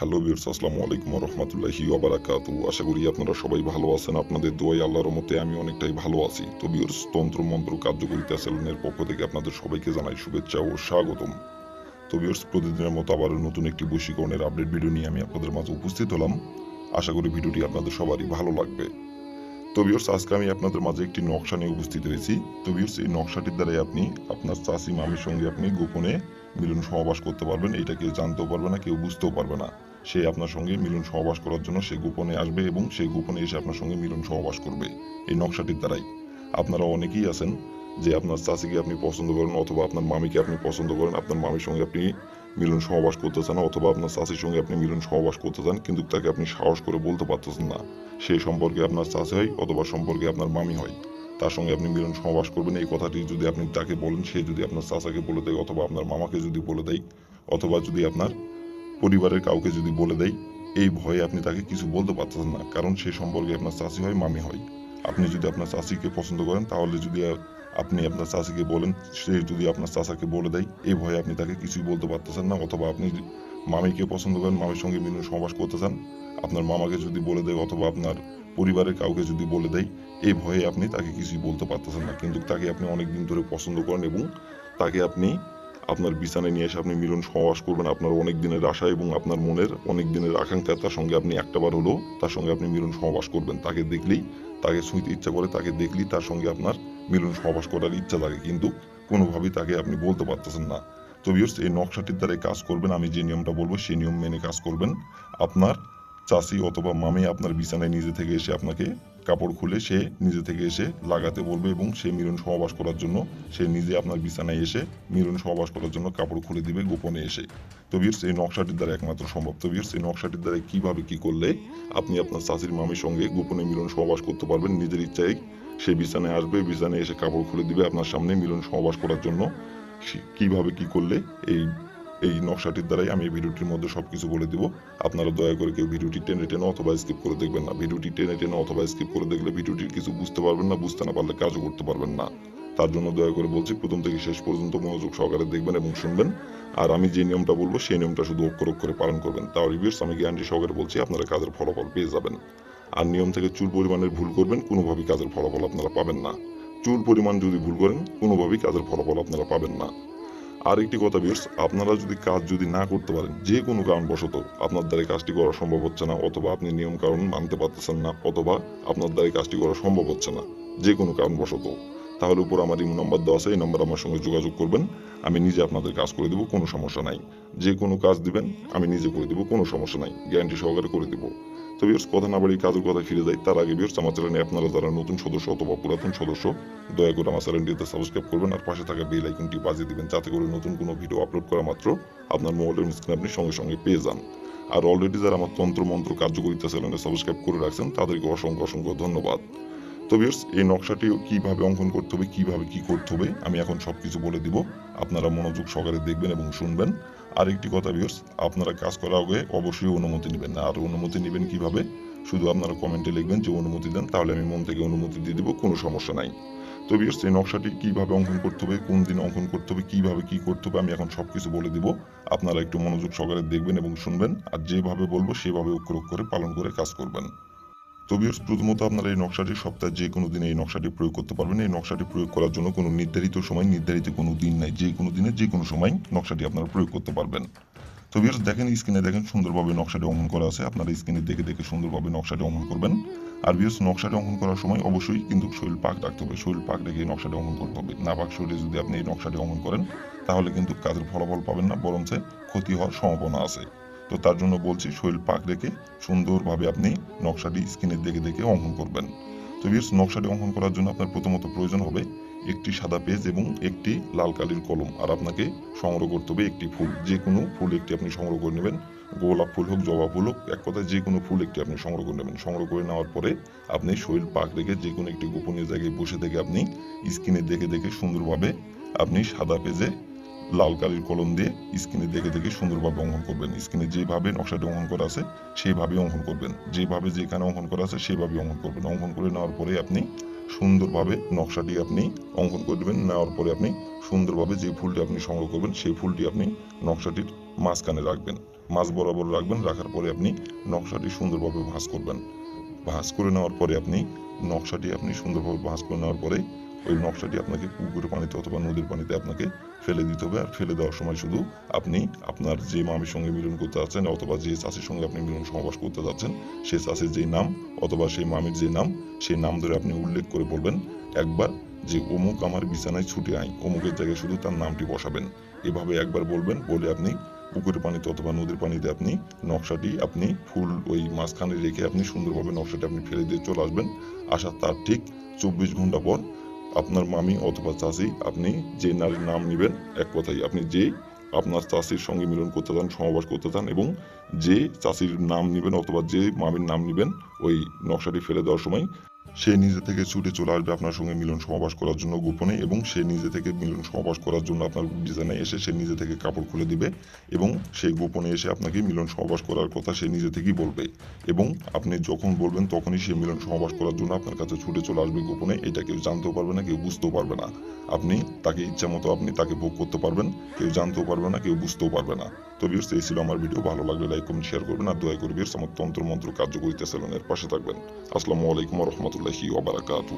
Hello বিয়ার্স আসসালামু আলাইকুম রহমতুল্লাহি ওবারাকাতু আশা করি আপনারা সবাই ভালো আছেন। আপনাদের দোয়াই আল্লাহর মতে আমি অনেকটাই ভালো আছি। তো বিয়ার্স তন্ত্র মন্ত্র কার্যকরিতা সেলুনের পক্ষ থেকে আপনাদের সবাইকে জানাই শুভেচ্ছা ও স্বাগতম। তো বিয়ার্স প্রতিদিনের মতো আবার নতুন একটি বশীকরণের আপডেট ভিডিও নিয়ে আমি আপনাদের মাঝে উপস্থিত হলাম। আশা করি ভিডিওটি আপনাদের সবারই ভালো লাগবে। তো বিয়ার্স আজকে আমি আপনাদের মাঝে একটি নকশা নিয়ে উপস্থিত হয়েছি। তো বিয়ার্স এই নকশাটির দ্বারাই আপনি আপনার চাষি মামির সঙ্গে আপনি গোপনে মিলন সহবাস করতে পারবেন এটা কেউ জানতেও পারবে না, কেউ বুঝতেও পারবে না। সে আপনার সঙ্গে মিলন সহবাস করার জন্য সে গোপনে আসবে এবং সে গোপনে এসে আপনার সঙ্গে মিলন সহবাস করবে, এই নকশাটির দ্বারাই। আপনারা অনেকেই আছেন যে আপনার চাষিকে আপনি পছন্দ করেন অথবা আপনার মামিকে আপনি পছন্দ করেন, আপনার মামির সঙ্গে আপনি মিলন সহবাস করতে চান অথবা আপনার চাষির সঙ্গে আপনি মিলন সহবাস করতে চান, কিন্তু তাকে আপনি সাহস করে বলতে পারতেছেন না। সে সম্পর্কে আপনার চাষি হয় অথবা সম্পর্কে আপনার মামি হয়। তার সঙ্গে আপনি মিলন সহবাস করবেন। এই কথাটি যদি আপনি তাকে বলেন, সে যদি আপনার চাচাকে বলে দেয়, অথবা আপনার মামাকে যদি বলে দেয়, অথবা যদি আপনার পরিবারের কাউকে যদি বলে দেয়, এই ভয়ে আপনি তাকে কিছু বলতে পারতেছেন না। কারণ সে সম্পর্কে আপনার চাষি হয়, মামি হয়। আপনি যদি আপনার চাষিকে পছন্দ করেন, তাহলে যদি আপনি আপনার চাষিকে বলেন, সে যদি আপনার চাচাকে বলে দেয়, এই ভয়ে আপনি তাকে কিছুই বলতে পারতেছেন না। অথবা আপনি মামিকে পছন্দ করেন, মামির সঙ্গে মিলন সহবাস করতে চান, আপনার মামাকে যদি বলে দেয়, অথবা আপনার পরিবারের কাউকে যদি বলে দেয় এই ভয়ে আপনি তাকে কিছুই বলতে পারতেছেন না। কিন্তু তাকে আপনি অনেক দিন ধরে পছন্দ করেন এবং তাকে আপনি আপনার বিছানায় নিয়ে এসে আপনি মিলন সহবাস করবেন। আপনার অনেক দিনের আশা এবং আপনার মনের অনেক দিনের আকাঙ্ক্ষা, তার সঙ্গে আপনি একটাবার হলেও তার সঙ্গে আপনি মিলন সহবাস করবেন। তাকে দেখলেই, তাকে ছুঁইতে ইচ্ছা করে, তাকে দেখলেই তার সঙ্গে আপনার মিলন সহবাস করার ইচ্ছা থাকে কিন্তু কোনোভাবেই তাকে আপনি বলতে পারতেছেন না। তো ভিউয়ার্স এই নকশাটির দ্বারাই কাজ করবেন। আমি যে নিয়মটা বলব, সেই নিয়ম মেনে কাজ করবেন। আপনার চাষি অথবা মামি আপনার বিছানায় নিজে থেকে এসে আপনাকে কাপড় খুলে সে নিজে থেকে এসে লাগাতে বলবে এবং সে মিলন সহবাস করার জন্য সে নিজে আপনার বিছানায় এসে মিলন সহবাস করার জন্য কাপড় খুলে দিবে গোপনে এসে। তো বিয়ার্স, এই নকশাটির দ্বারা একমাত্র সম্ভব। তো বিয়ার্স, এই নকশাটির দ্বারা কীভাবে কি করলে আপনি আপনার চাষির মামির সঙ্গে গোপনে মিলন সহবাস করতে পারবেন? নিজের ইচ্ছায় সে বিছানায় আসবে, বিছানায় এসে কাপড় খুলে দিবে আপনার সামনে মিলন সহবাস করার জন্য। কীভাবে কি করলে এই এই নকশাটির দ্বারাই আমি এই ভিডিওটির মধ্যে সবকিছু বলে দিব। আপনারা দয়া করে কেউ ভিডিওটি টেনে টেনে অথবা স্কিপ করে দেখবেন না। ভিডিওটি টেনে টেনে অথবা স্কিপ করে দেখলে ভিডিওটির কিছু বুঝতে পারবেন না, বুঝতে না পারলে কাজও করতে পারবেন না। তার জন্য দয়া করে বলছি, প্রথম থেকে শেষ পর্যন্ত মনোযোগ সহকারে দেখবেন এবং শুনবেন। আর আমি যে নিয়মটা বলব, সেই নিয়মটা শুধু অক্ষর অক্ষরে পালন করবেন। তাও রিভিউস আমি গ্যারান্টি সহকারে বলছি, আপনারা কাজের ফলাফল পেয়ে যাবেন। আর নিয়ম থেকে চুল পরিমাণের ভুল করবেন, কোনোভাবেই কাজের ফলাফল আপনারা পাবেন না। চুল পরিমাণ যদি ভুল করেন, কোনোভাবেই কাজের ফলাফল আপনারা পাবেন না। আর একটি কথা বিয়ার্স আপনারা যদি কাজ যদি না করতে পারেন, যে কোনো কারণবশত আপনার দ্বারা কাজটি করা সম্ভব হচ্ছে না, অথবা আপনি নিয়ম কারণ মানতে পারতেছেন না, অথবা আপনার দ্বারা কাজটি করা সম্ভব হচ্ছে না, যে কোনো কারণবশত। তাহলে উপর আমার ইমো নাম্বার দেওয়া আছে, এই নাম্বার আমার সঙ্গে যোগাযোগ করবেন, আমি নিজে আপনাদের কাজ করে দেবো, কোনো সমস্যা নাই। যে কোনো কাজ দিবেন, আমি নিজে করে দেবো, কোনো সমস্যা নাই। গ্যারান্টি সহকারে করে দেবো। তো বিয়ার্স কথা না কাজের কথা ফিরে যাই তার আগে বিয়ার্স আমার চ্যানেলে আপনারা যারা নতুন সদস্য অথবা পুরাতন সদস্য, দয়া করে আমার চ্যানেলটিতে সাবস্ক্রাইব করবেন আর পাশে থাকা বেল আইকনটি বাজিয়ে দিবেন যাতে করে নতুন কোনো ভিডিও আপলোড করা মাত্র আপনার মোবাইলের স্ক্রিনে আপনি সঙ্গে সঙ্গে পেয়ে যান। আর অলরেডি যারা আমার তন্ত্র মন্ত্র কার্যকরিতা চ্যানেলে সাবস্ক্রাইব করে রাখছেন, তাদেরকে অসংখ্য অসংখ্য ধন্যবাদ। তো ভিউয়ার্স এই নকশাটি কীভাবে অঙ্কন করতে হবে, কীভাবে কি করতে হবে, আমি এখন সব কিছু বলে দিব। আপনারা মনোযোগ সহকারে দেখবেন এবং শুনবেন। আর একটি কথা ভিউয়ার্স আপনারা কাজ করার আগে অবশ্যই অনুমতি নেবেন আর অনুমতি নেবেন কীভাবে? শুধু আপনারা কমেন্টে লিখবেন যে অনুমতি দেন, তাহলে আমি মন থেকে অনুমতি দিয়ে দেবো, কোনো সমস্যা নাই। তো ভিউয়ার্স এই নকশাটি কীভাবে অঙ্কন করতে হবে, কোন দিন অঙ্কন করতে হবে, কীভাবে কী করতে হবে, আমি এখন সব কিছু বলে দিব। আপনারা একটু মনোযোগ সহকারে দেখবেন এবং শুনবেন, আর যেভাবে বলব, সেভাবে অক্ষর অক্ষরে পালন করে কাজ করবেন। তো ভিউয়ার্স প্রথমত আপনারা এই নকশাটি সপ্তাহে যে কোনো দিনে এই নকশাটি প্রয়োগ করতে পারবেন। এই নকশাটি প্রয়োগ করার জন্য কোনো নির্ধারিত সময়, নির্ধারিত কোনো দিন নাই, যে কোনো দিনে যে কোনো সময় নকশাটি আপনারা প্রয়োগ করতে পারবেন। তো দেখেন স্ক্রিনে দেখেন সুন্দরভাবে নকশাটি অঙ্কন করা আছে। আপনারা স্ক্রিনে দেখে দেখে সুন্দরভাবে নকশাটি অঙ্কন করবেন। আর ভিউয়ার্স নকশাটি অঙ্কন করার সময় অবশ্যই কিন্তু শরীর পাক রাখতে হবে। শরীর পাক রেখে এই নকশাটি অঙ্কন করতে হবে। না পাক শরীরে যদি আপনি এই নকশাটি অঙ্কন করেন, তাহলে কিন্তু কাজের ফলাফল পাবেন না, বরঞ্চ ক্ষতি হওয়ার সম্ভাবনা আছে। তো তার জন্য বলছি শরীর পাক রেখে সুন্দরভাবে আপনি নকশাটি স্ক্রিনে দেখে দেখে অঙ্কন করবেন। তো ভিউয়ার্স, নকশাটি অঙ্কন করার জন্য আপনার প্রথমত প্রয়োজন হবে একটি সাদা পেজ এবং একটি লাল কালির কলম আর আপনাকে সংগ্রহ করতে হবে একটি ফুল। যে কোনো ফুল একটি আপনি সংগ্রহ করে নেবেন। গোলাপ ফুল হোক, জবা ফুল হোক, এক কথায় যে কোনো ফুল একটি আপনি সংগ্রহ করে নেবেন। সংগ্রহ করে নেওয়ার পরে আপনি শরীর পাক রেখে যে কোনো একটি গোপনীয় জায়গায় বসে থেকে আপনি স্ক্রিনে দেখে দেখে সুন্দরভাবে আপনি সাদা পেজে লাল কালির কলম দিয়ে স্ক্রিনে দেখে দেখে সুন্দরভাবে অঙ্কন করবেন। স্ক্রিনে যেভাবে নকশাটি অঙ্কন করা আছে সেইভাবে অঙ্কন করবেন। যেভাবে যেখানে অঙ্কন করা আছে সেইভাবে অঙ্কন করবেন। অঙ্কন করে নেওয়ার পরে আপনি সুন্দরভাবে নকশাটি আপনি অঙ্কন করে দেবেন নেওয়ার পরে আপনি সুন্দরভাবে যে ফুলটি আপনি সংগ্রহ করবেন, সেই ফুলটি আপনি নকশাটির মাঝখানে রাখবেন। মাছ বরাবর রাখবেন, রাখার পরে আপনি নকশাটি সুন্দরভাবে ভাঁজ করবেন। ভাঁজ করে নেওয়ার পরে আপনি নকশাটি আপনি সুন্দরভাবে ভাঁজ করে নেওয়ার পরে ওই নকশাটি আপনাকে পুকুরের পানিতে অথবা নদীর পানিতে আপনাকে ফেলে দিতে হবে। আর ফেলে দেওয়ার সময় শুধু আপনি আপনার যে মামির সঙ্গে মিলন করতে যাচ্ছেন অথবা যে চাষির সঙ্গে আপনি মিলন সমাবাস করতে যাচ্ছেন সেই চাষির যে নাম অথবা সেই মামির যে নাম সেই নাম ধরে আপনি উল্লেখ করে বলবেন, একবার যে অমুক আমার বিছানায় ছুটে আই অমুকের জায়গায় শুধু তার নামটি বসাবেন। এভাবে একবার বলবেন, বলে আপনি পুকুরের পানিতে অথবা নদীর পানিতে আপনি নকশাটি, আপনি ফুল ওই মাঝখানে রেখে আপনি সুন্দরভাবে নকশাটি আপনি ফেলে দিয়ে চলে আসবেন। আসার তার ঠিক চব্বিশ ঘণ্টা পর আপনার মামি অথবা চাষি আপনি যে নারীর নাম নেবেন, এক কথাই আপনি যে আপনার চাষির সঙ্গে মিলন করতে চান সমাবাস করতে চান এবং যে চাষির নাম নেবেন অথবা যে মামির নাম নেবেন, ওই নকশাটি ফেলে দেওয়ার সময় সে নিজে থেকে ছুটে চলে আসবে আপনার সঙ্গে মিলন সমাবাস করার জন্য গোপনে এবং সে নিজে থেকে মিলন সমাবাস করার জন্য আপনার বিছানায় এসে সে নিজে থেকে কাপড় খুলে দিবে এবং সেই গোপনে এসে আপনাকে মিলন সমাবাস করার কথা সে নিজে থেকেই বলবে। এবং আপনি যখন বলবেন তখনই সে মিলন সমাবাস করার জন্য আপনার কাছে ছুটে চলে আসবে গোপনে, এটা কেউ জানতেও পারবে না, কেউ বুঝতেও পারবে না। আপনি তাকে ইচ্ছা মতো আপনি তাকে ভোগ করতে পারবেন, কেউ জানতেও পারবে না, কেউ বুঝতেও পারবে না। তো বিয়ার্স এই ছিল আমার ভিডিও ভালো লাগলে লাইক কমেন্ট শেয়ার করবেন। আর দয়া করে বিয়ার্স আমার তন্ত্র মন্ত্র কার্যকরিতা সেলনের পাশে থাকবেন। আসসালামু আলাইকুম রহমতুল্লাহি। ওবারাকাতু